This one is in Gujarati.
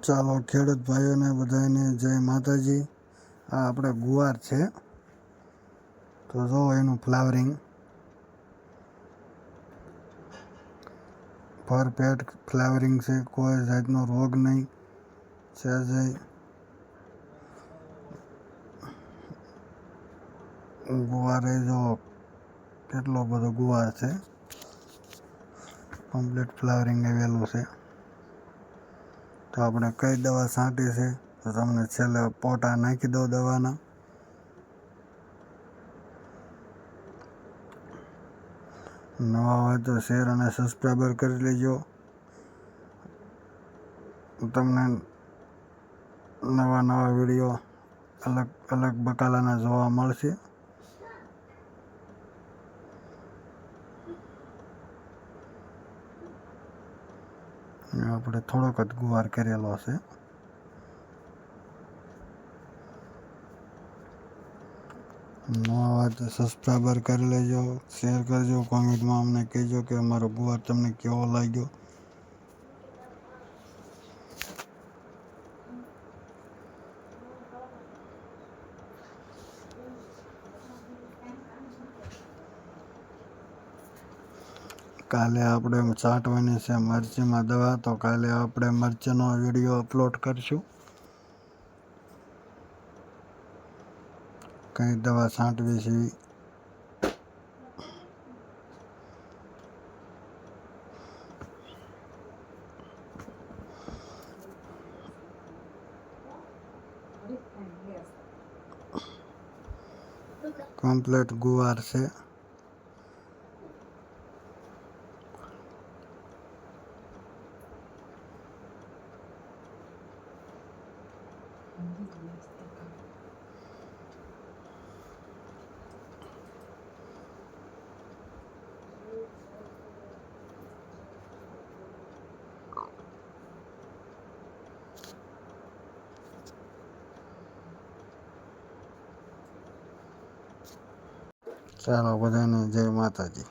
ચાલો ખેડૂત ભાઈઓને બધાને જય માતાજી. આ આપણે ગુવાર છે. તો જો એનું ફ્લાવરિંગ. પરફેક્ટ ફ્લાવરિંગ છે, કોઈ જાતનો રોગ નહીં. છે જય. ગુવારે જો કેટલો બધો ગુવાર છે. કમ્પ્લીટ ફ્લાવરિંગ આવેલું છે. તો આપણે કઈ દવા છાંટી છે? તો તમને છેલ્લે પોટા નાખી દો દવાના. નવા હોય તો શેર અને સબસ્ક્રાઈબર કરી લેજો. તમને નવા નવા વીડિયો અલગ અલગ બકાલાના જોવા મળશે. આપણે થોડોક જ ગુવાર કરેલો છે. નવા હોય તો સબસ્ક્રાઈબર કરી લેજો શેર કરજો કોમેન્ટમાં અમને કહેજો કે અમારો ગુવાર તમને કેવો લાગ્યો. કાલે આપણે છાંટવાની છે, મરચીમાં દવા, તો કાલે આપણે મરચીનો વીડિયો અપલોડ કરીશું કઈ દવા છાંટવી છે. કમ્પ્લીટ ગુવાર છે ચાલો બધાને જય માતાજી.